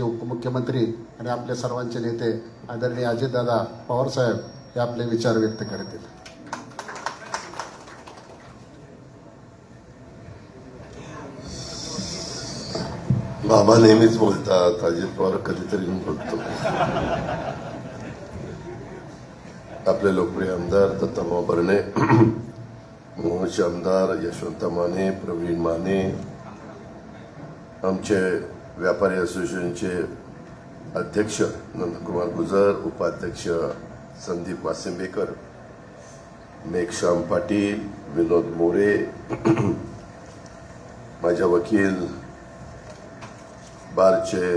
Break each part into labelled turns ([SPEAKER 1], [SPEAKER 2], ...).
[SPEAKER 1] राज्याचे उपमुख्यमंत्री आणि आपले सर्वांचे नेते आदरणीय अजितदादा पवारसाहेब हे आपले विचार व्यक्त करतील
[SPEAKER 2] बाबा नेहमीच बोलतात अजित पवार कधीतरी बोलतो. आपले लोकप्रिय आमदार दत्ताभाऊ बर्णे मोहनचे आमदार यशवंत माने प्रवीण माने आमचे व्यापारी असोसिएशनचे अध्यक्ष नंदकुमार गुजर उपाध्यक्ष संदीप वासिंबेकर मेघश्याम पाटील विनोद मोरे माझ्या वकील बारचे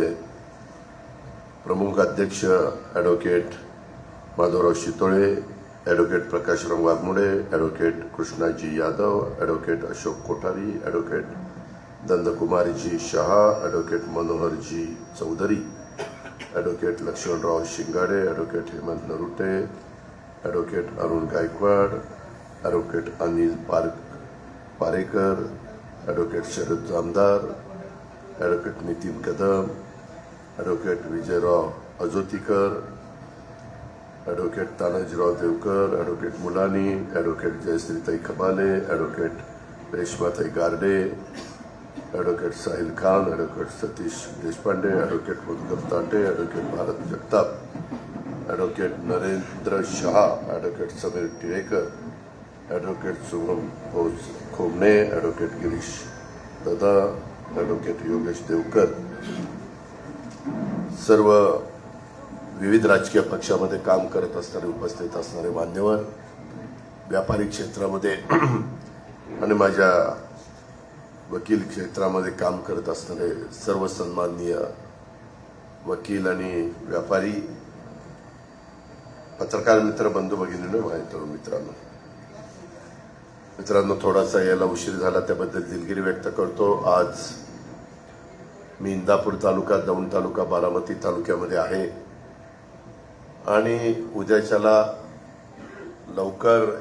[SPEAKER 2] प्रमुख अध्यक्ष advocate Madhavrao Shitole advocate Prakashrao Waghmode advocate Krishnaji Yadav advocate Ashok Kothari advocate Nandkumarji Shah advocate Manoharji Chaudhari advocate Laxmanrao Shingade advocate Hemant Narute advocate Arun Gaikwad advocate Anil Par Parekar advocate Sharad Jamdar advocate Nitin Kadam advocate Vijayrao Ajotikar advocate Tanajirao Devkar advocate Mulani advocate Jayashreetai Khabale advocate Reshmatai Garde advocate Sahil Khan advocate Satish Deshpande advocate Madhukar Tande advocate Bharat Jagtap advocate Narendra Shah advocate Sameer Tilekar advocate Sugam Bhoj Khomane advocate Girish दादा advocate Yogesh Devkar सर्व विविध राजकीय पक्षामध्ये काम करत असणारे उपस्थित असणारे मान्यवर व्यापारी क्षेत्रामध्ये आणि माझ्या वकील क्षेत्रामध्ये काम करत असणारे सर्व सन्माननीय वकील आणि व्यापारी पत्रकार मित्र बंधू भगिनीने तरुण मित्रांनो. मित्रांनो थोडासा याला उशीर झाला त्याबद्दल दिलगिरी व्यक्त करतो. आज मी इंदापूर तालुका दौंड तालुका बारामती तालुक्यामध्ये आहे. आणि उद्याच्याला लवकर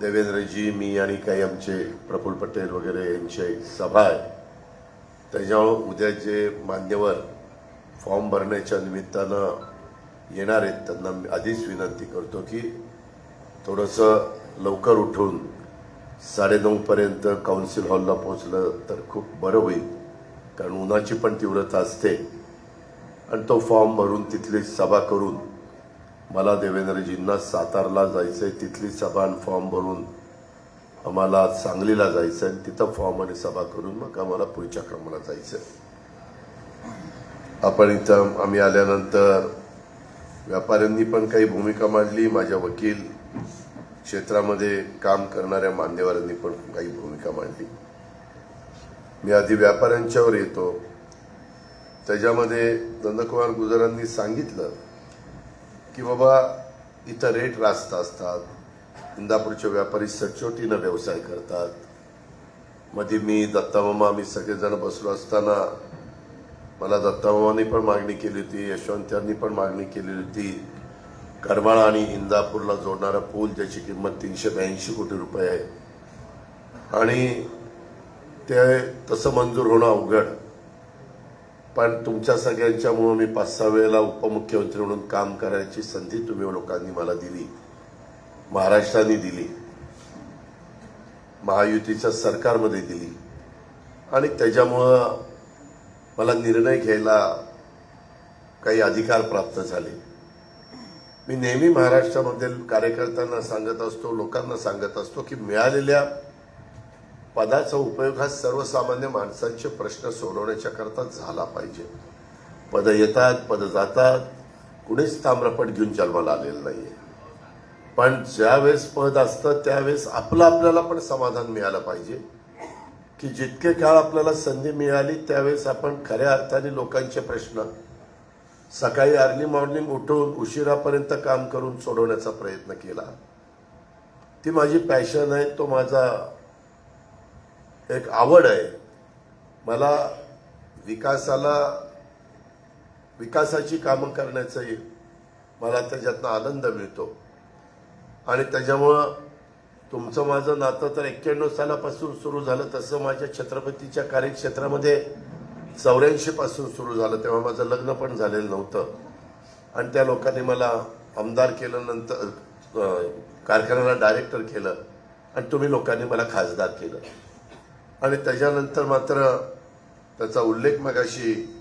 [SPEAKER 2] देवेंद्रजी मी आणि काही आमचे प्रफुल्ल पटेल वगैरे यांची सभा आहे. त्याच्यामुळं उद्या जे मान्यवर फॉर्म भरण्याच्या निमित्तानं येणार आहेत त्यांना मी आधीच विनंती करतो की थोडंसं लवकर उठून साडेनऊपर्यंत काउन्सिल हॉलला पोहोचलं तर खूप बरं होईल. कारण उन्हाची पण तीव्रता असते. आणि तो फॉर्म भरून तिथली सभा करून मला देवेंद्रजींना सातारला जायचं आहे तिथली सभा आणि फॉर्म भरून आम्हाला सांगलीला जायचं आहे तिथं फॉर्म आणि सभा करून मग आम्हाला पुढच्या क्रमाला जायचं आहे आपण इथं आम्ही आल्यानंतर व्यापाऱ्यांनी पण काही भूमिका मांडली माझ्या वकील क्षेत्रामध्ये काम करणाऱ्या मान्यवरांनी पण काही भूमिका मांडली. मी आधी व्यापाऱ्यांच्यावर येतो. त्याच्यामध्ये नंदकुमार गुजरांनी सांगितलं की बाबा इथं रेट रास्त असतात. इंदापूरचे व्यापारी सचोटीनं व्यवसाय करतात. मध्ये मी दत्तामामा आम्ही सगळेजण बसलो असताना मला दत्तामामानी पण मागणी केली होती यशवंत यांनी पण मागणी केली होती. करमाळा आणि इंदापूरला जोडणारा पूल ज्याची किंमत तीनशे ब्याऐंशी कोटी रुपये आहे. आणि ते तसं मंजूर होणं अवघड. पण तुमच्या सगळ्यांच्यामुळं मी पाच सहा वेळेला उपमुख्यमंत्री म्हणून काम करायची संधी तुम्ही लोकांनी मला दिली. महाराष्ट्राने दिली. महायुतीच्या सरकारमध्ये दिली. आणि त्याच्यामुळं मला निर्णय घ्यायला काही अधिकार प्राप्त झाले. मी नेहमी महाराष्ट्रामधील कार्यकर्त्यांना सांगत असतो लोकांना सांगत असतो की मिळालेल्या पदाचा उपयोग हा सर्वसामान्य माणसांचे प्रश्न सोडवण्याच्या करता झाला पाहिजे. पद येतात पद जातात. कुणीच ताम्रपट घेऊन जन्माला आलेलं नाहीये. पण ज्यावेळेस पद असतं त्यावेळेस आपलं आपल्याला पण समाधान मिळालं पाहिजे. की जितके काळ आपल्याला संधी मिळाली त्यावेळेस आपण खऱ्या अर्थाने लोकांचे प्रश्न सकाळी अर्ली मॉर्निंग उठून उशिरापर्यंत काम करून सोडवण्याचा प्रयत्न केला. ती माझी पॅशन आहे तो माझा एक आवड आहे. मला विकासाला विकासाची कामं करण्याचाही मला त्याच्यातनं आनंद मिळतो. आणि त्याच्यामुळं तुमचं माझं नातं तर एक्क्याण्णव सालापासून सुरू झालं तसं माझ्या छत्रपतीच्या कार्यक्षेत्रामध्ये चौऱ्याऐंशीपासून सुरू झालं तेव्हा माझं लग्न पण झालेलं नव्हतं. आणि त्या लोकांनी मला आमदार केलं नंतर कारखान्याला डायरेक्टर केलं. आणि तुम्ही लोकांनी मला खासदार केलं. आणि त्याच्यानंतर मात्र त्याचा उल्लेख मगाशी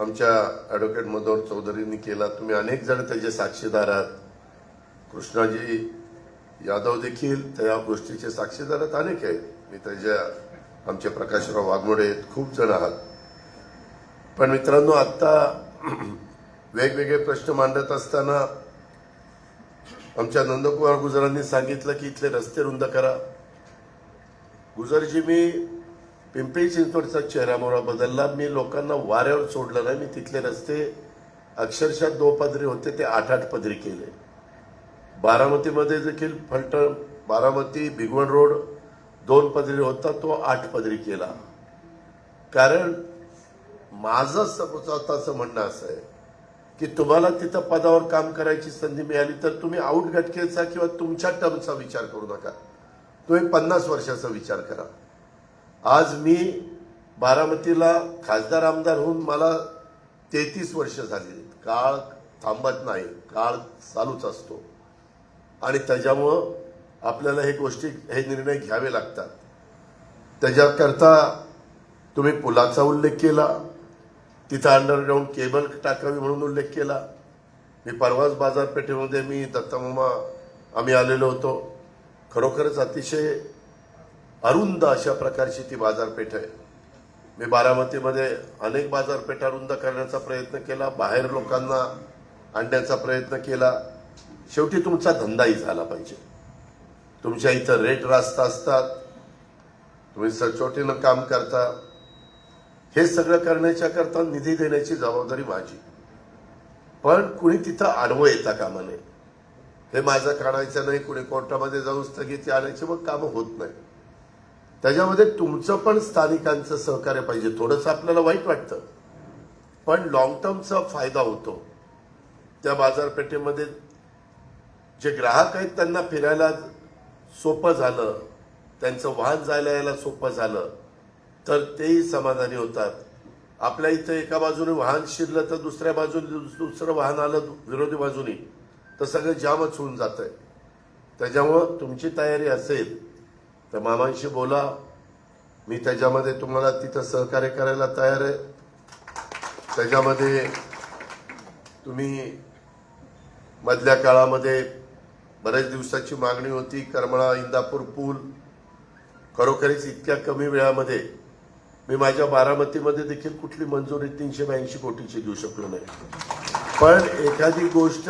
[SPEAKER 2] आमच्या ॲडव्होकेट मधोर चौधरींनी केला. तुम्ही अनेक जण त्याचे साक्षीदार आहात. कृष्णाजी यादव देखील त्या गोष्टीचे साक्षीदार आहेत. अनेक आहेत. मी त्याच्या आमचे प्रकाशराव वाघमोडे आहेत, खूप जण आहात. पण मित्रांनो आत्ता वेगवेगळे प्रश्न मांडत असताना आमच्या नंदकुमार गुजरांनी सांगितलं की इथले रस्ते रुंद करा. गुजरजी मी पिंपरी चिंचवडचा चेहरामोहरा बदलला. मी लोकांना वाऱ्यावर सोडलं नाही. मी तिथले रस्ते अक्षरशः दो पदरी होते ते आठ आठ पदरी केले. बारामतीमध्ये देखील फलटण बारामती भिगवण रोड दोन पदरी होता तो आठ पदरी केला. कारण माझं स्वतःचं म्हणणं असं आहे की तुम्हाला तिथं पदावर काम करायची संधी मिळाली तर तुम्ही आउट गटकेचा किंवा तुमच्या टर्मचा विचार करू नका. तुम्ही पन्नास वर्षाचा विचार करा. आज मी बारामतीला खासदार आमदार होऊन मला तेहतीस वर्ष झाली. काळ थांबत नाही काळ चालूच असतो. आणि त्याच्यामुळं आपल्याला हे गोष्टी हे निर्णय घ्यावे लागतात. त्याच्याकरता तुम्ही पुलाचा उल्लेख केला तिथं अंडरग्राऊंड केबल टाकावी म्हणून उल्लेख केला. मी परवाच बाजारपेठेमध्ये मी दत्तामामा आम्ही आलेलो होतो. खरोखरच अतिशय अरुंद अशा प्रकारची ती बाजारपेठ आहे. मी बारामतीमध्ये अनेक बाजारपेठा अरुंद करण्याचा प्रयत्न केला बाहेर लोकांना आणण्याचा प्रयत्न केला. शेवटी तुमचा धंदाही झाला पाहिजे. तुमच्या इथं रेट रास्त असतात. तुम्ही सचोटीनं काम करता. हे सगळं करण्याच्या करता निधी देण्याची जबाबदारी माझी. पण कुणी तिथं आडवं येता कामा नये हे माझं काढायचं नाही कुणी कोर्टामध्ये जाऊन स्थगिती आणायची मग कामं होत नाही. त्याच्यामध्ये तुमचं पण स्थानिकांचं सहकार्य पाहिजे थोडंसं आपल्याला वाईट वाटतं. पण लॉंग टर्मचा फायदा होतो. त्या बाजारपेठेमध्ये जे ग्राहक आहेत त्यांना फिरायला सोपं झालं त्यांचं वाहन जायला यायला सोपं झालं तर तेही समाधानी होतात. आपल्या इथं एका बाजूने वाहन शिरलं तर दुसऱ्या बाजूने दुस- दुसरं वाहन आलं विरोधी बाजूनी. तर सगळं जामच होऊन जात आहे त्याच्यामुळं तुमची तयारी असेल तर मामांशी बोला. मी त्याच्यामध्ये तुम्हाला तिथं सहकार्य करायला तयार आहे. त्याच्यामध्ये तुम्ही मधल्या काळामध्ये बऱ्याच दिवसाची मागणी होती करमळा इंदापूर पूल खरोखरीच इतक्या कमी वेळामध्ये. मी माझ्या बारामतीमध्ये देखील कुठली मंजुरी तीनशे ब्याऐंशी कोटीची देऊ शकलो नाही. पण एखादी गोष्ट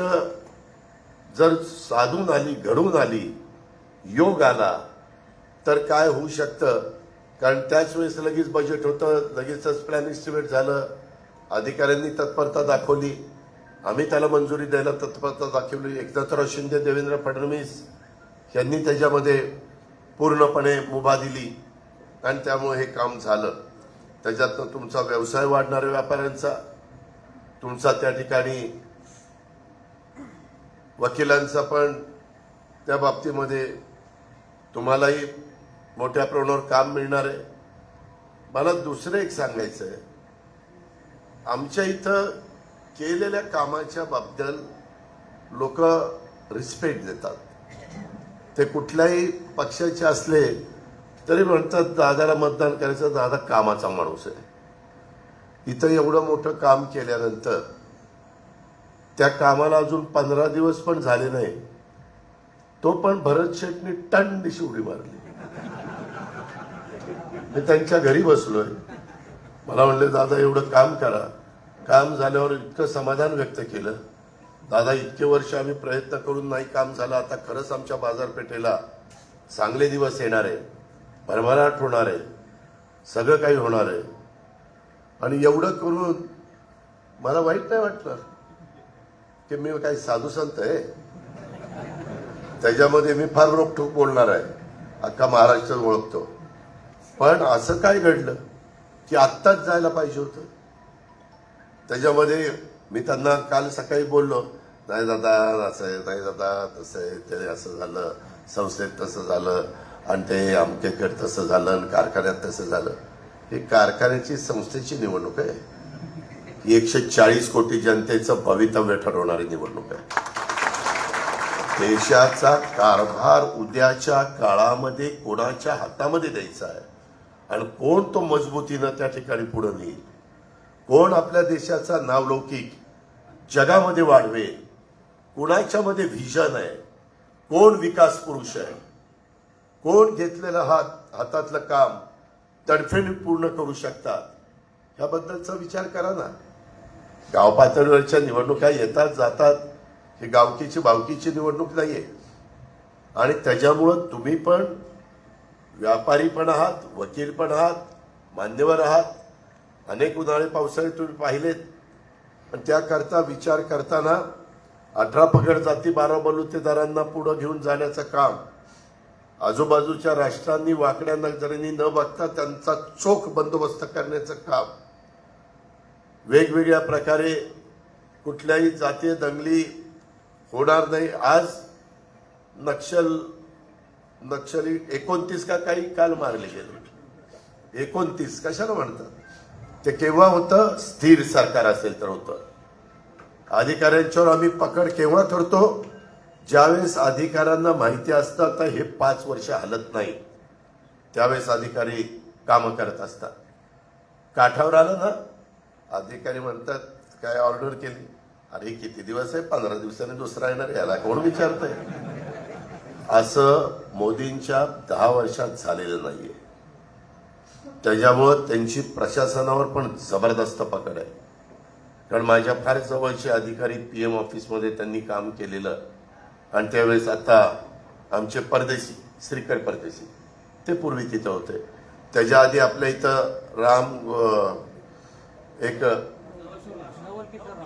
[SPEAKER 2] जर साधून आली घडून आली योग आला तर काय होऊ शकतं? कारण त्याच वेळेस लगेच बजेट होतं लगेचच प्लॅन इस्टिमेट झालं अधिकाऱ्यांनी तत्परता दाखवली. आम्ही त्याला मंजुरी द्यायला तत्परता दाखवली. एकनाथराव शिंदे देवेंद्र फडणवीस यांनी त्याच्यामध्ये पूर्णपणे मुभा दिली. आणि त्यामुळे हे काम झालं. त्याच्यातनं तुमचा व्यवसाय वाढणाऱ्या व्यापाऱ्यांचा तुमचा त्या ठिकाणी वकिलांचा पण त्या बाबतीमध्ये तुम्हालाही मोठ्या प्रमाणावर काम मिळणार आहे. मला दुसरं एक सांगायचं आहे. आमच्या इथं केलेल्या कामाच्या बाबद्दल लोक रिस्पेक्ट देतात. ते कुठल्याही पक्षाचे असले तरी म्हणतात दादाला मतदान करायचं दादा कामाचा माणूस आहे. इथं एवढं मोठं काम केल्यानंतर त्या कामाला अजून पंधरा दिवस पण झाले नाही. तो पण भरत शेटनी दिशी उडी मारली. मी त्यांच्या घरी बसलोय. मला म्हणले दादा एवढं काम करा. काम झाल्यावर इतकं समाधान व्यक्त केलं. दादा इतके वर्ष आम्ही प्रयत्न करून नाही काम झालं. आता खरंच आमच्या बाजारपेठेला चांगले दिवस येणार आहे. भरभराट होणार आहे. सगळं काही होणार आहे. आणि एवढं करून मला वाईट नाही वाटलं. की मी काही साधू संत आहे. त्याच्यामध्ये मी फार रोखोक बोलणार आहे. अख्खा महाराष्ट्र ओळखतो. पण असं काय घडलं की आत्ताच जायला पाहिजे होतं? त्याच्यामध्ये मी त्यांना काल सकाळी बोललो नाही दादा असं आहे नाही दादा तसं आहे ते असं झालं संस्थेत तसं झालं आणि ते अमकेकडे तसं झालं आणि कारखान्यात तसं झालं. ही कारखान्याची संस्थेची निवडणूक आहे. एकशे चाळीस कोटी जनतेचं भवितव्य ठरवणारी निवडणूक आहे. देशाचा कारभार उद्याच्या काळामध्ये कोणाच्या हातामध्ये द्यायचा आहे? आणि कोण तो मजबूतीनं त्या ठिकाणी पुढे नेईल? कोण आपल्या देशाचा नावलौकिक जगामध्ये वाढवेल? कोणाच्यामध्ये व्हिजन आहे? कोण विकास पुरुष आहे? कोण घेतलेलं हात हातातलं काम तडफेने पूर्ण करू शकतात? ह्याबद्दलचा विचार करा ना. गाव पातळीवरच्या निवडणुका येतात जातात. ही गावकीची बावकीची निवडणूक नाही आहे आणि त्याच्यामुळं तुम्ही पण व्यापारी पण आहात वकील पण आहात मान्यवर आहात. अनेक उन्हाळे पावसाळे तुम्ही पाहिलेत. पण त्याकरता विचार करताना अठरा पगड जाती बारा बलुतेदारांना पुढं घेऊन जाण्याचं काम आजूबाजूच्या राष्ट्रांनी वाकड्या नजरेने न बघता त्यांचा चोख बंदोबस्त करण्याचं काम वेगवेगळ्या प्रकारे कुठल्याही जातीय दंगली होणार नाही. आज नक्षल नक्षली एकोणतीस का काही काल मारले गेले एकोणतीस कशाला म्हणतात? ते केव्हा होतं? स्थिर सरकार असेल तर होतं. अधिकाऱ्यांच्यावर आम्ही पकड केव्हा करतो ज्यावेळेस अधिकाऱ्यांना माहिती असतं तर हे पाच वर्ष हलत नाही. त्यावेळेस अधिकारी कामं करत असतात. काठावर आलं ना? अधिकारी म्हणतात काय ऑर्डर केली? अरे किती दिवस आहे? पंधरा दिवसांनी दुसरा येणार याला कोण विचारतंय? असं मोदींच्या दहा वर्षात झालेलं नाहीये. त्याच्यामुळं त्यांची प्रशासनावर पण जबरदस्त पकड आहे. कारण माझ्या फार जवळचे अधिकारी पी एम ऑफिसमध्ये त्यांनी काम केलेलं. आणि त्यावेळेस आता आमचे परदेशी श्रीकर परदेशी ते पूर्वी तिथं होते. त्याच्या आधी आपल्या इथं राम एक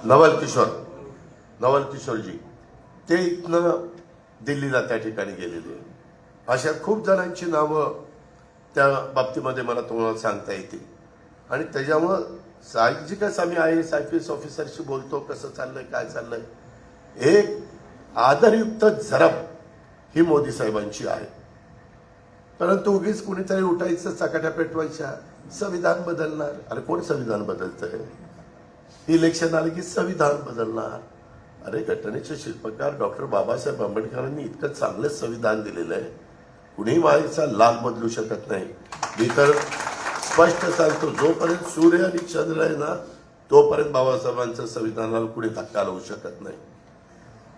[SPEAKER 2] नवल किशोर नवल किशोरजी ते इथनं दिल्लीला त्या ठिकाणी गेलेले. अशा खूप जणांची नावं त्या बाबतीमध्ये मला तुम्हाला सांगता येतील. आणि त्याच्यामुळं साहजिकच आम्ही I S I P S ऑफिसरशी बोलतो कसं चाललंय काय चाललंय. एक आदरयुक्त झरप ही मोदी साहेबांची आहे. परंतु उगीच कुणीतरी उठायचं चकाट्या पेटवायच्या संविधान बदलणार. अरे कोण संविधान बदलतंय? इलेक्शन आलं की संविधान बदलणार. अरे घटनेचे शिल्पकार डॉक्टर बाबासाहेब आंबेडकरांनी इतकं चांगलं संविधान दिलेलं आहे. कुणीही मायेचा लाल बदलू शकत नाही. मी तर स्पष्ट सांगतो जोपर्यंत सूर्य आणि चंद्र आहे ना तोपर्यंत बाबासाहेबांचं संविधानाला कुणी धक्का लावू शकत नाही.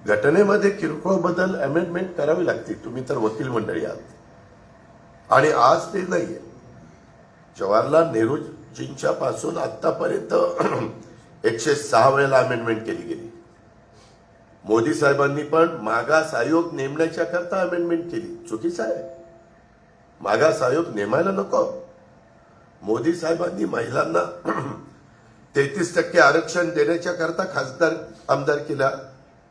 [SPEAKER 2] घटनेमध्ये किरकोळ बदल अमेंडमेंट करावी लागते तुम्ही तर वकील मंडळी आहात. आणि आज ते नाही आहे जवाहरलाल नेहरूजींच्या पासून आतापर्यंत एकशे सहा वेळेला अमेंडमेंट केली गेली. मोदी साहेबांनी पण मागास आयोग नेमण्याच्या करता अमेंडमेंट केली. चुकीचं आहे मागास आयोग नेमायला नको. मोदी साहेबांनी महिलांना तेहतीस टक्के आरक्षण देण्याच्या करता खासदार आमदारकीला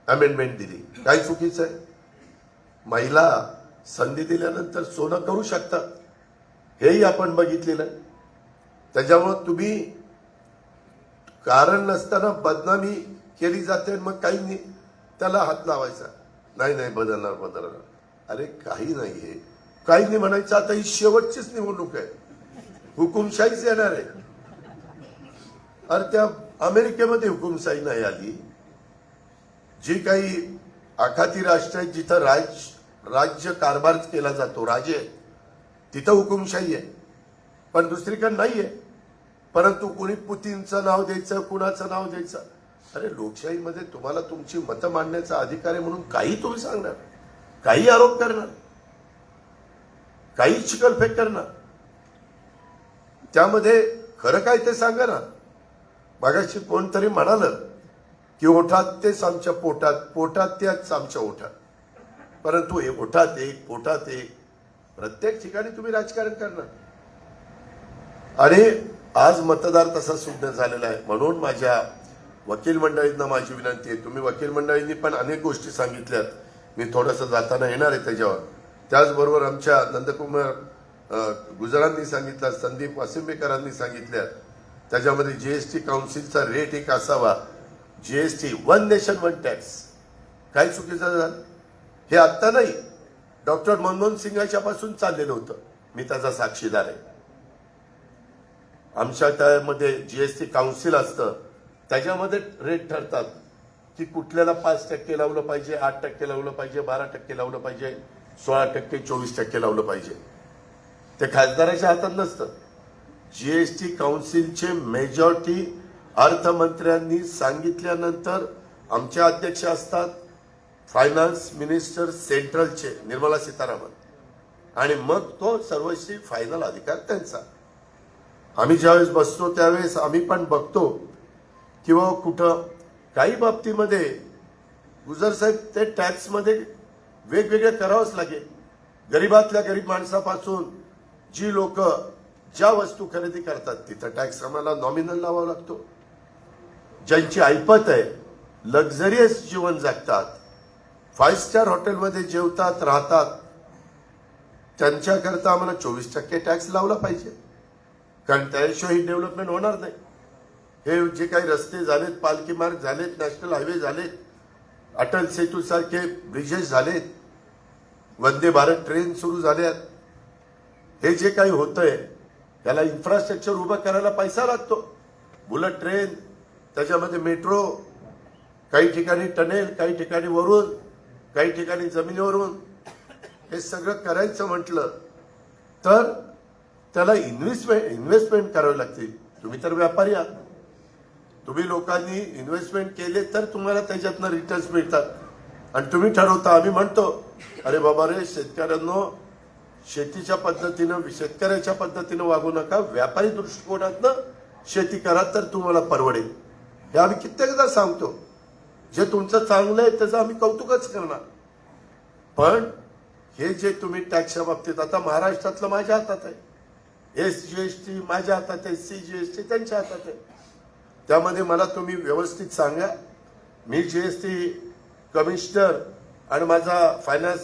[SPEAKER 2] अमेंडमेंट दिली. काय चुकीचं आहे महिला संधी दिल्यानंतर सोनं करू शकतात. हेही आपण बघितलेलं आहे. त्याच्यामुळं तुम्ही कारण नसताना बदनामी केली जाते मग काही नाही. त्याला हात लावायचा. नाही नाही बदलणार बदलणार. अरे काही नाही आहे काही नाही म्हणायचं आता ही शेवटचीच निवडणूक आहे. हुकुमशाहीच येणार आहे. अरे त्या अमेरिकेमध्ये हुकुमशाही नाही आली. जी काही आखाती राष्ट्र आहेत जिथं राज राज्य कारभार केला जातो राजे. आहेत, तिथं हुकुमशाही आहे. पण दुसरीकडे आहे. परंतु कुणी पुतीनचं नाव द्यायचं कुणाचं नाव द्यायचं? अरे लोकशाहीमध्ये तुम्हाला तुमची मतं मांडण्याचा अधिकार आहे म्हणून काही तुम्ही सांगणार काही आरोप करणार काही चिकलफेक करणार त्यामध्ये खरं काय ते सांगा ना. मागाशी कोणतरी म्हणालं की ओठात तेच आमच्या पोटात पोटात त्याच आमच्या ओठात परंतु हे ओठात एक पोटात एक. प्रत्येक ठिकाणी तुम्ही राजकारण करणार. आणि आज मतदार तसा सुज्ञ झालेला आहे. म्हणून माझ्या वकील मंडळींना माझी विनंती आहे. तुम्ही वकील मंडळींनी पण अनेक गोष्टी सांगितल्यात. मी थोडंसं जाताना येणार आहे त्याच्यावर. त्याचबरोबर आमच्या नंदकुमार गुजरांनी सांगितलं संदीप वासिंबेकरांनी सांगितल्या त्याच्यामध्ये जीएसटी काउन्सिलचा रेट एक असावा. GST one nation one tax. काय चुकीचं झालं? हे आत्ता नाही. डॉक्टर मनमोहन सिंगपासून चाललेलं होतं. मी त्याचा साक्षीदार आहे. आमच्या त्यामध्ये जीएसटी काउन्सिल असतं. त्याच्यामध्ये रेट ठरतात की कुठल्याला पाच टक्के लावलं पाहिजे आठ टक्के लावलं पाहिजे बारा टक्के लावलं पाहिजे सोळा टक्के चोवीस टक्के लावलं पाहिजे. ते खासदाराच्या हातात नसतं. जीएसटी काउन्सिलचे मेजॉरिटी अर्थमंत्र्यांनी सांगितल्यानंतर आमच्या अध्यक्ष असतात फायनान्स मिनिस्टर सेंट्रलचे निर्मला सीतारामन. आणि मग तो सर्वश्री फायनल अधिकार त्यांचा. आम्ही ज्यावेळेस बसतो त्यावेळेस आम्ही पण बघतो किंवा कुठं काही बाबतीमध्ये गुजर साहेब ते टॅक्समध्ये वेगवेगळे करावंच लागेल. गरीबातल्या गरीब माणसापासून जी लोक ज्या वस्तू खरेदी करतात तिथं टॅक्स आम्हाला नॉमिनल लावावा लागतो. ज्यांची ऐपत आहे लक्झरियस जीवन जगतात फाईव्ह स्टार हॉटेलमध्ये जेवतात राहतात. त्यांच्याकरता आम्हाला चोवीस टक्के टॅक्स लावला पाहिजे. कारण त्याशिवाय ही डेव्हलपमेंट होणार नाही. हे जे काही रस्ते झालेत पालखी मार्ग झालेत नॅशनल हायवे झालेत अटल सेतूसारखे ब्रिजेस झालेत वंदे भारत ट्रेन सुरू झाल्यात. हे जे काही होतंय त्याला इन्फ्रास्ट्रक्चर उभं करायला पैसा लागतो. बुलेट ट्रेन त्याच्यामध्ये मेट्रो काही ठिकाणी टनेल काही ठिकाणी वरून काही ठिकाणी जमिनीवरून हे सगळं करायचं म्हटलं तर त्याला इन्व्हेस्टमेंट इन्व्हेस्टमेंट करावी लागते तुम्ही तर व्यापारी आहात. तुम्ही लोकांनी इन्व्हेस्टमेंट केले तर तुम्हाला त्याच्यातनं रिटर्न्स मिळतात. आणि तुम्ही ठरवता आम्ही म्हणतो अरे बाबा रे शेतकऱ्यांनो शेतीच्या पद्धतीनं शेतकऱ्याच्या पद्धतीनं वागू नका. व्यापारी दृष्टिकोनातनं शेती करा तर तुम्हाला परवडेल. हे आम्ही कित्येकदा सांगतो. जे तुमचं चांगलं आहे त्याचं आम्ही कौतुकच करणार. पण हे जे तुम्ही टॅक्सच्या बाबतीत आता महाराष्ट्रातलं माझ्या हातात आहे. एस जी एस टी माझ्या हातात आहे सी जी एस टी त्यांच्या हातात आहे. त्यामध्ये मला तुम्ही व्यवस्थित सांगा. मी जी एस टी कमिशनर आणि माझा फायनान्स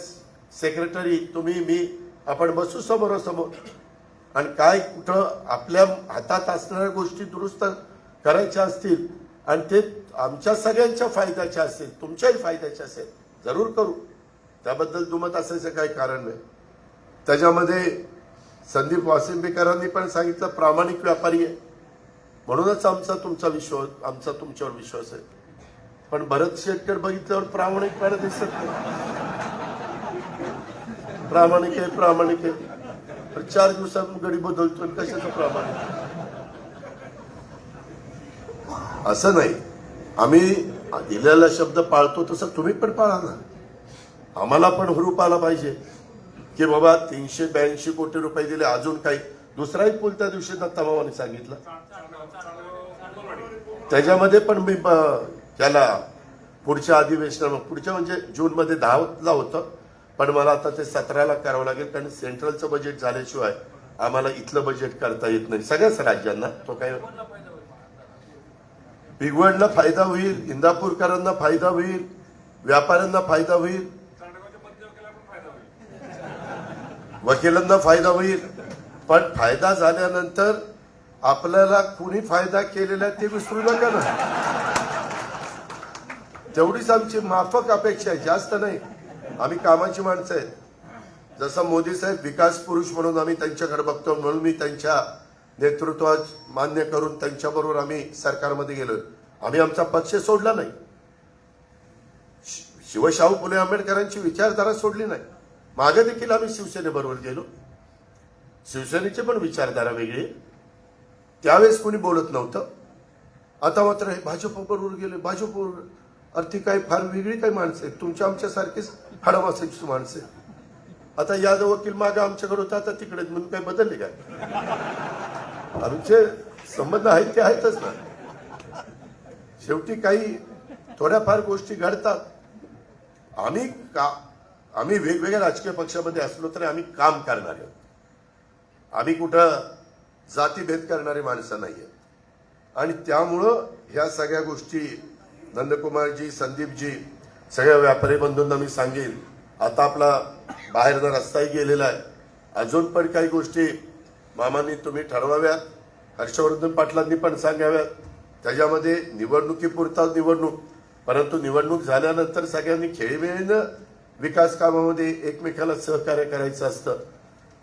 [SPEAKER 2] सेक्रेटरी तुम्ही मी आपण बसू समोरासमोर. आणि काय कुठं आपल्या हातात असणाऱ्या गोष्टी दुरुस्त करायच्या असतील आणि ते आमच्या सगळ्यांच्या फायद्याच्या असतील तुमच्याही फायद्याच्या असेल जरूर करू. त्याबद्दल दुमत असायचं काही कारण नाही. त्याच्यामध्ये संदीप वासिंबेकरांनी पण सांगितलं प्रामाणिक व्यापारी आहे. म्हणूनच आमचा तुमचा विश्वास आमचा तुमच्यावर विश्वास आहे. पण भरत शेटकर बघितल्यावर प्रामाणिकपणा दिसत नाही. प्रामाणिक आहे प्रामाणिक आहे. पण चार दिवसात गडी बदलतो कशाचं प्रामाणिक? असं नाही. आम्ही दिलेला शब्द पाळतो तसं तुम्ही पण पाळा ना. आम्हाला पण हुरूप आला पाहिजे. की बाबा तीनशे ब्याऐंशी कोटी रुपये दिले अजून काही. दुसराही पूल त्या दिवशी दत्तामावाने सांगितलं. त्याच्यामध्ये पण मी त्याला पुढच्या अधिवेशना पुढच्या म्हणजे जून मध्ये दहाला होतं. पण मला आता ते सतराला करावं लागेल कारण सेंट्रलचं बजेट झाल्याशिवाय आम्हाला इथलं बजेट करता येत नाही. सगळ्याच राज्यांना तो काय भिगवडला फायदा होईल इंदापूरकरांना फायदा होईल व्यापाऱ्यांना फायदा होईल. वकिलांना फायदा होईल. पण फायदा झाल्यानंतर आपल्याला कुणी फायदा केलेला आहे ते विसरू नका ना. तेवढीच आमची माफक अपेक्षा आहे जास्त नाही. आम्ही कामाची माणसं आहेत. जसं मोदी साहेब विकास पुरुष म्हणून आम्ही त्यांच्याकडे बघतो म्हणून मी त्यांच्या नेतृत्व मान्य करून त्यांच्याबरोबर आम्ही सरकारमध्ये गेलो. आम्ही आमचा पक्ष सोडला नाही. शि- शिवशाहू फुले आंबेडकरांची विचारधारा सोडली नाही. मागे देखील आम्ही शिवसेनेबरोबर गेलो. शिवसेनेची पण विचारधारा वेगळी. आहे. त्यावेळेस कोणी बोलत नव्हतं. आता मात्र हे भाजपबरोबर गेले. भाजपबरोबर अर्थी काही फार वेगळी काही माणसं आहेत. तुमच्या आमच्यासारखीच हाडामासाची माणसं आहेत. आता यादव वकील मागे आमच्याकडे होता आता तिकडे म्हणून काही बदलले काय? आमचे संबंध आहेत ते आहेतच ना. शेवटी काही थोड्याफार गोष्टी घडतात. आम्ही का आम्ही वेगवेगळ्या राजकीय पक्षामध्ये असलो तरी आम्ही काम करणारे. आहोत आम्ही कुठं जातीभेद करणारी माणसं नाही आहेत आणि त्यामुळं ह्या सगळ्या गोष्टी नंदकुमारजी संदीपजी सगळ्या व्यापारी बंधूंना मी सांगेन. आता आपला बाहेरचा रस्ताही गेलेला आहे. अजून पण काही गोष्टी मामांनी तुम्ही ठरवाव्यात. हर्षवर्धन पाटलांनी पण सांगाव्यात. त्याच्यामध्ये निवडणुकीपुरता निवडणूक परंतु निवडणूक झाल्यानंतर सगळ्यांनी खेळीमेळीनं विकास कामामध्ये एकमेकाला सहकार्य करायचं असतं.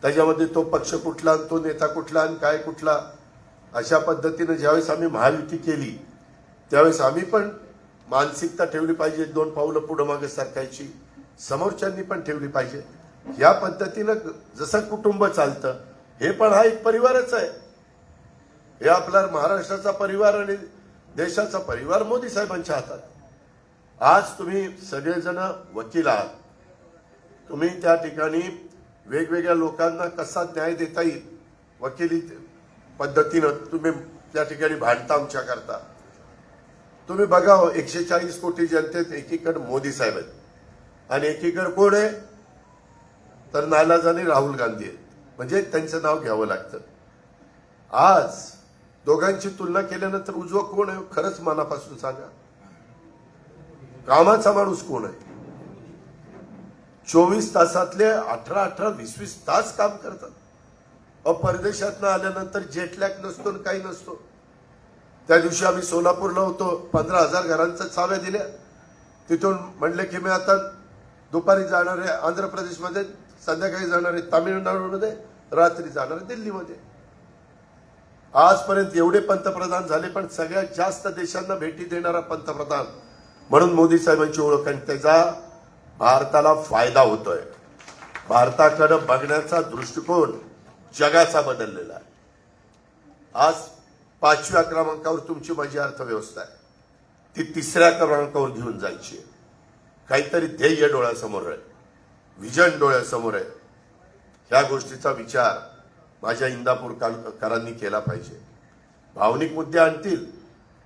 [SPEAKER 2] त्याच्यामध्ये तो पक्ष कुठला आणि तो नेता कुठला आणि काय कुठला अशा पद्धतीनं ज्यावेळेस आम्ही महायुती केली त्यावेळेस आम्ही पण मानसिकता ठेवली पाहिजे दोन पावलं पुढं मागे सरकायची समोरच्यांनी पण ठेवली पाहिजे. या पद्धतीनं जसं कुटुंब चालतं हे पण हा एक परिवारच आहे. हे आपला महाराष्ट्राचा परिवार आणि देशाचा परिवार मोदी साहेबांच्या हातात. आज तुम्ही सगळेजण वकील आहात. तुम्ही त्या ठिकाणी वेगवेगळ्या लोकांना कसा न्याय देता येईल वकिली पद्धतीनं तुम्ही त्या ठिकाणी भांडता आमच्या करता. तुम्ही बघा हो, एकशे चाळीस कोटी जनतेत एकीकडे मोदी साहेब आहेत. आणि एकीकडे कोण आहे? तर नालाजाने राहुल गांधी आहेत. म्हणजे त्यांचं नाव घ्यावं लागतं. आज दोघांची तुलना केल्यानंतर उजवं कोण आहे? खरंच मनापासून सांगा. कामाचा माणूस कोण आहे? चोवीस तासातले अठरा अठरा वीस वीस तास काम करतात. अ परदेशातनं आल्यानंतर जेटलॅक नसतो आणि काही नसतो. त्या दिवशी आम्ही सोलापूरला होतो. पंधरा हजार घरांच्या चाव्या दिल्या. तिथून म्हणले की मी आता दुपारी जाणार आहे आंध्र प्रदेशमध्ये. संध्याकाळी जाणार आहे तामिळनाडूमध्ये रात्री जाणार आहे दिल्लीमध्ये. आजपर्यंत एवढे पंतप्रधान झाले पण सगळ्यात जास्त देशांना भेटी देणारा पंतप्रधान म्हणून मोदी साहेबांची ओळख आणि त्याचा भारताला फायदा होतोय. भारताकडं बघण्याचा दृष्टिकोन जगाचा बदललेला आहे. आज पाचव्या क्रमांकावर तुमची माझी अर्थव्यवस्था आहे. ती तिसऱ्या क्रमांकावर घेऊन जायची काहीतरी ध्येय डोळ्यासमोर आहे विजन डोळ्यासमोर आहे. ह्या गोष्टीचा विचार माझ्या इंदापूरकरांनी केला पाहिजे. भावनिक मुद्दे आणतील.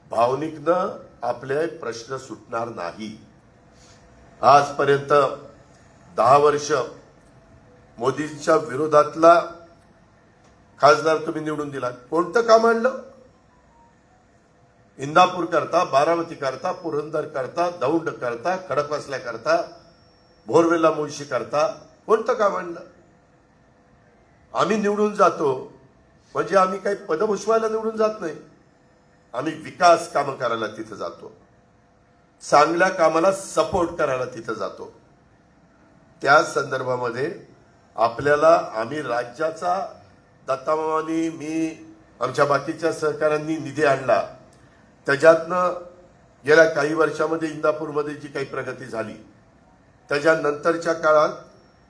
[SPEAKER 2] भावनिकनं आपले प्रश्न सुटणार नाही. आजपर्यंत दहा वर्ष मोदींच्या विरोधातला खासदार तुम्ही निवडून दिला कोणतं काम आणलं? इंदापूर करता बारामती करता पुरंदर करता दौंड करता खडकवासल्या करता भोरवेला मुळशी करता कोणतं काम आणलं? आम्ही निवडून जातो म्हणजे आम्ही काही पद भुषवायला निवडून जात नाही. आम्ही विकास कामं करायला तिथं जातो. चांगल्या कामाला सपोर्ट करायला तिथं जातो. त्या संदर्भामध्ये आपल्याला आम्ही राज्याचा दत्तामामानी मी आमच्या बाकीच्या सहकाऱ्यांनी निधी आणला. त्याच्यातनं गेल्या काही वर्षामध्ये इंदापूरमध्ये जी काही प्रगती झाली त्याच्यानंतरच्या काळात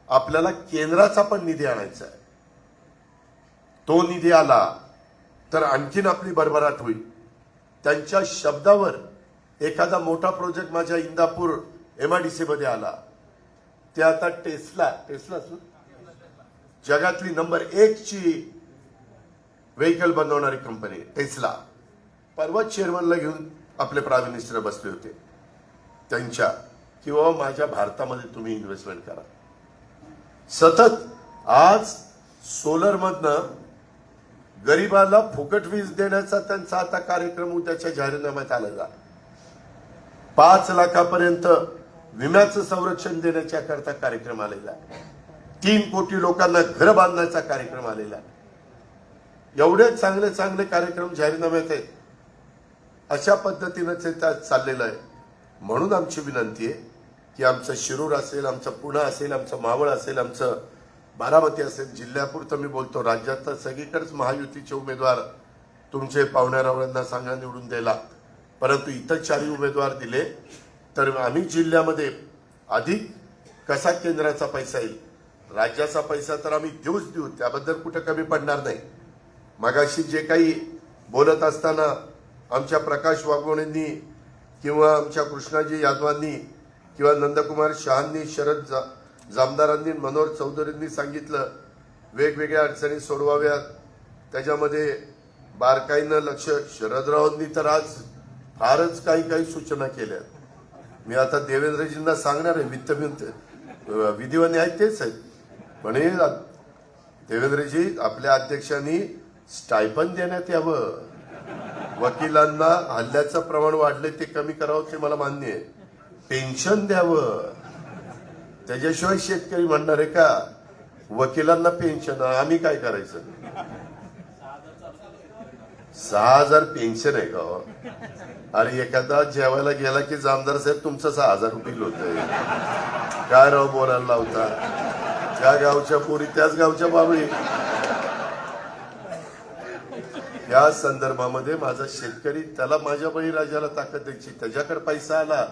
[SPEAKER 2] आपल्याला केंद्राचा पण निधी आणायचा आहे. तो निधी आला तर आणखीन आपली भरभराट होईल. त्यांच्या शब्दावर एखादा मोठा प्रोजेक्ट माझ्या इंदापूर एमआयडीसी मध्ये आला. ते आता टेस्ला टेस्ला जगातली नंबर एकची व्हेकल बनवणारी कंपनी टेस्ला परवा चेअरमनला घेऊन आपले प्राईम मिनिस्टर बसले होते. त्यांच्या किंवा माझ्या भारतामध्ये तुम्ही इन्व्हेस्टमेंट करा. सतत आज सोलर गरिबाला गरीबाला फुकट वीज देण्याचा त्यांचा आता कार्यक्रम उद्याच्या जाहीरनाम्यात आलेला. पाच लाखापर्यंत विम्याचं संरक्षण देण्याच्या करता कार्यक्रम आलेला. तीन कोटी लोकांना घर बांधण्याचा कार्यक्रम आलेला. एवढे चांगले चांगले कार्यक्रम जाहीरनाम्यात आहेत. अशा पद्धतीनं ते त्यात चाललेलं आहे. म्हणून आमची विनंती आहे की आमचं शिरूर असेल आमचं पुणे असेल आमचं मावळ असेल आमचं बारामती असेल जिल्ह्यापुरतं मी बोलतो राज्यात तर सगळीकडेच महायुतीचे उमेदवार तुमचे पाहुण्यारावांना सांगा निवडून द्यायला. परंतु इतर चारही उमेदवार दिले तर आम्ही जिल्ह्यामध्ये अधिक कसा केंद्राचा पैसा येईल? राज्याचा पैसा तर आम्ही देऊच देऊ त्याबद्दल कुठं कमी पडणार नाही. मगाशी जे काही बोलत असताना आमच्या प्रकाश वाघमोणेंनी किंवा आमच्या कृष्णाजी यादवांनी किंवा नंदकुमार शहांनी शरद जा जामदारांनी मनोहर चौधरींनी सांगितलं वेगवेगळ्या अडचणी सोडवाव्यात. त्याच्यामध्ये बारकाईनं लक्ष शरदरावांनी तर आज फारच काही काही सूचना केल्या मी आता देवेंद्रजींना सांगणार आहे वित्त वित्त- विधी व न्याय तेच आहेत. म्हणे देवेंद्रजी आपल्या अध्यक्षांनी स्टायपन देण्यात यावं. वकिलांना हल्ल्याचं प्रमाण वाढले ते कमी करावं ते मला मान्य आहे. पेन्शन द्यावं. त्याच्याशिवाय शेतकरी म्हणणार आहे का? वकिलांना पेन्शन आम्ही काय करायचं? सहा हजार पेन्शन आहे का हो? अरे एखादा जेवायला गेला की जामदार साहेब तुमचं सहा हजार रुपये होत काय राव बोलायला लावता? त्या गावच्या पोरी त्याच गावच्या बाबळी. या संदर्भामध्ये माझा शेतकरी त्याला माझ्या बळीराजाला ताकद द्यायची त्याच्याकडे पैसा आला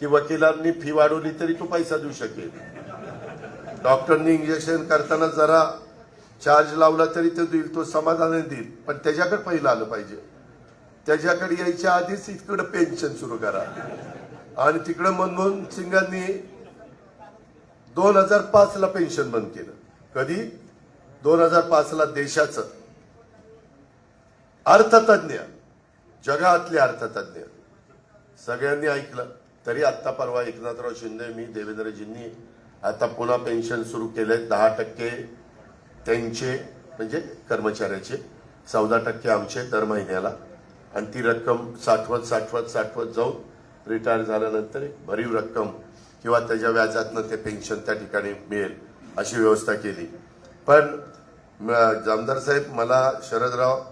[SPEAKER 2] की वकिलांनी फी वाढवली तरी तो पैसा देऊ शकेल. डॉक्टरनी इंजेक्शन करताना जरा चार्ज लावला तरी तो देईल तो समाधानाने देईल. पण त्याच्याकडे पहिलं आलं पाहिजे. त्याच्याकडे यायच्या आधीच इकडं पेन्शन सुरू करा. आणि तिकडं मनमोहन सिंगांनी दोन हजार पाच ला पेन्शन बंद केलं. कधी? दोन हजार पाच ला देशाचं. अर्थतज्ञ जगातले अर्थतज्ञ. सगळ्यांनी ऐकलं तरी आत्ता परवा एकनाथराव शिंदे मी देवेंद्रजींनी आता पुन्हा पेन्शन सुरू केले दहा टक्के त्यांचे म्हणजे कर्मचाऱ्याचे चौदा टक्के आमचे दर महिन्याला. आणि ती रक्कम साठवत साठवत साठवत जाऊन रिटायर झाल्यानंतर एक भरीव रक्कम किंवा त्याच्या व्याजातनं ते पेन्शन त्या ठिकाणी मिळेल अशी व्यवस्था केली. पण जामदार साहेब मला शरदराव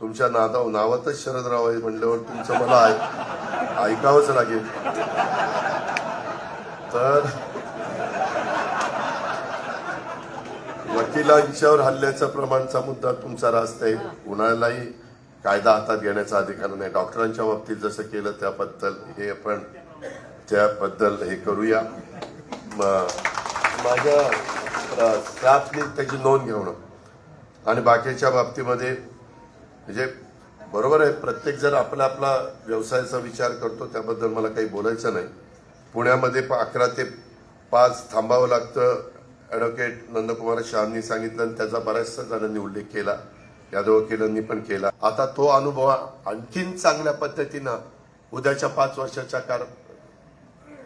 [SPEAKER 2] तुमच्या नादाव नावातच शरदराव आहे म्हणल्यावर तुमचं मला ऐक- ऐकावंच लागेल. तर वकिलांच्यावर हल्ल्याचा प्रमाणचा मुद्दा तुमचा रास्त आहे कुणालाही कायदा हातात घेण्याचा अधिकार नाही. डॉक्टरांच्या बाबतीत जसं केलं त्याबद्दल हे आपण त्याबद्दल हे करूया. माझ्या स्टाफने त्याची नोंद घेऊन. आणि बाकीच्या बाबतीमध्ये म्हणजे बरोबर आहे प्रत्येक जण आपला आपला व्यवसायाचा विचार करतो त्याबद्दल मला काही बोलायचं नाही. पुण्यामध्ये प- अकरा ते पाच थांबावं लागतं. ॲडव्होकेट नंदकुमार शहानी सांगितलं आणि त्याचा बऱ्याचशा जणांनी उल्लेख केला. यादव वकिलांनी पण केला. आता तो अनुभव आणखीन चांगल्या पद्धतीनं उद्याच्या पाच वर्षाच्या कार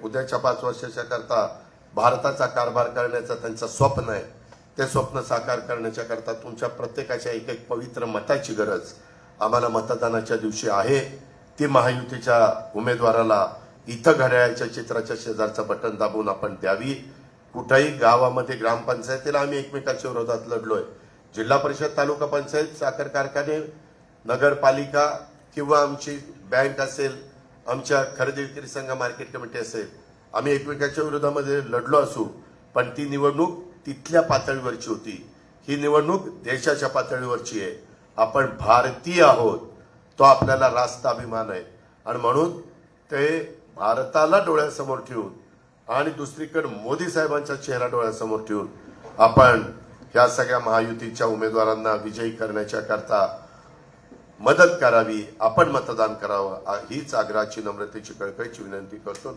[SPEAKER 2] उद्याच्या पाच वर्षाच्या करता भारताचा कारभार करण्याचं त्यांचं स्वप्न आहे. ते स्वप्न साकार करण्याच्या करता तुमच्या प्रत्येकाच्या एक एक पवित्र मताची गरज आम्हाला मतदानाच्या दिवशी आहे. ती महायुतीच्या उमेदवाराला इथं घड्याळाच्या चित्राच्या शेजारचं बटन दाबून आपण द्यावी. कुठंही गावामध्ये ग्रामपंचायतीला आम्ही एकमेकाच्या विरोधात लढलोय. जिल्हा परिषद तालुका पंचायत साखर कारखाने नगरपालिका किंवा आमची बँक असेल आमच्या खरेदी विक्री संघ मार्केट कमिटी असेल आम्ही एकमेकाच्या विरोधामध्ये लढलो असू पण ती निवडणूक तिथल्या पातळीवरची होती. ही निवडणूक देशाच्या पातळीवरची आहे. आपण भारतीय आहोत. तो आपल्याला रास्त अभिमान आहे. आणि म्हणून ते भारताला डोळ्यासमोर ठेवून आणि दुसरीकडे मोदी साहेबांचा चेहरा डोळ्यासमोर ठेवून आपण या सगळ्या महायुतीच्या उमेदवारांना विजयी करण्याच्या करता मदत करावी आपण मतदान करावं हीच आग्रहाची नम्रतेची कळकळीची विनंती करतो.